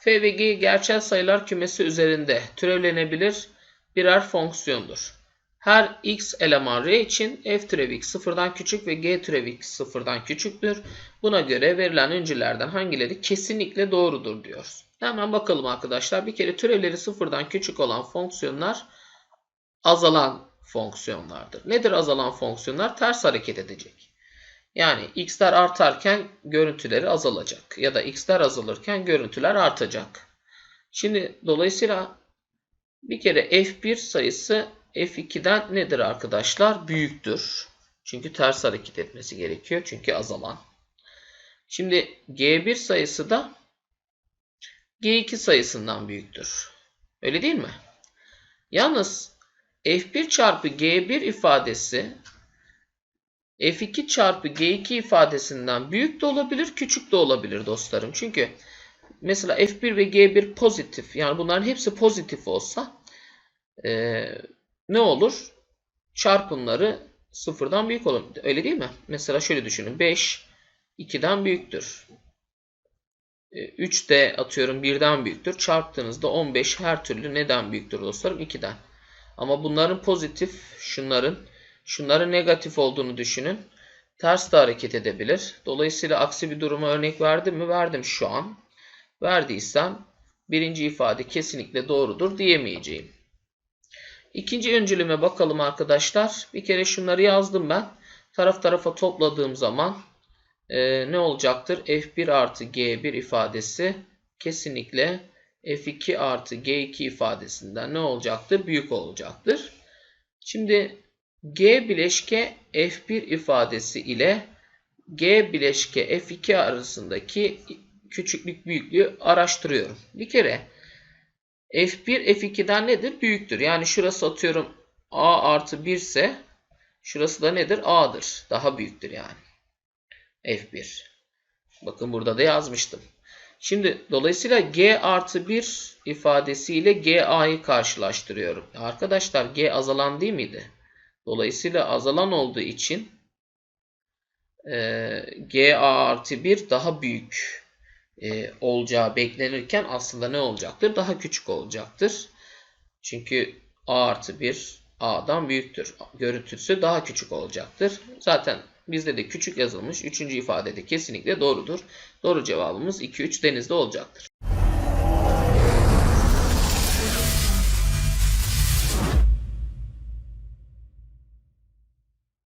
F ve G gerçel sayılar kümesi üzerinde türevlenebilir birer fonksiyondur. Her x eleman R için f türevi x sıfırdan küçük ve g türevi x sıfırdan küçüktür. Buna göre verilen öncülerden hangileri kesinlikle doğrudur diyoruz. Hemen bakalım arkadaşlar. Bir kere türevleri sıfırdan küçük olan fonksiyonlar azalan fonksiyonlardır. Nedir azalan fonksiyonlar? Ters hareket edecek. Yani x'ler artarken görüntüleri azalacak. Ya da x'ler azalırken görüntüler artacak. Şimdi dolayısıyla bir kere f1 sayısı f2'den nedir arkadaşlar? Büyüktür. Çünkü ters hareket etmesi gerekiyor. Çünkü azalan. Şimdi g1 sayısı da g2 sayısından büyüktür. Öyle değil mi? Yalnız f1 çarpı g1 ifadesi f2 çarpı g2 ifadesinden büyük de olabilir, küçük de olabilir dostlarım. Çünkü mesela f1 ve g1 pozitif. Yani bunların hepsi pozitif olsa e, ne olur? Çarpımları sıfırdan büyük olur. Öyle değil mi? Mesela şöyle düşünün. 5 2'den büyüktür. 3 de atıyorum 1'den büyüktür. Çarptığınızda 15 her türlü neden büyüktür dostlarım? 2'den. Ama bunların pozitif, şunların, şunların negatif olduğunu düşünün. Ters de hareket edebilir. Dolayısıyla aksi bir duruma örnek verdim mi? Verdim şu an. Verdiysem birinci ifade kesinlikle doğrudur diyemeyeceğim. İkinci öncülüme bakalım arkadaşlar. Bir kere şunları yazdım ben. Taraf tarafa topladığım zaman e, ne olacaktır? F1 artı G1 ifadesi kesinlikle F2 artı G2 ifadesinden ne olacaktır? Büyük olacaktır. Şimdi G bileşke F1 ifadesi ile G bileşke F2 arasındaki küçüklük büyüklüğü araştırıyorum. Bir kere F1 F2'den nedir? Büyüktür. Yani şurası atıyorum A artı 1 ise şurası da nedir? A'dır. Daha büyüktür yani. F1. Bakın burada da yazmıştım. Şimdi dolayısıyla G artı 1 ifadesiyle GA'yı karşılaştırıyorum. Arkadaşlar G azalan değil miydi? Dolayısıyla azalan olduğu için e, GA artı 1 daha büyük e, olacağı beklenirken aslında ne olacaktır? Daha küçük olacaktır. Çünkü A artı 1 A'dan büyüktür. Görüntüsü daha küçük olacaktır. Zaten bizde de küçük yazılmış. Üçüncü ifadede kesinlikle doğrudur. Doğru cevabımız 2-3 denizde olacaktır.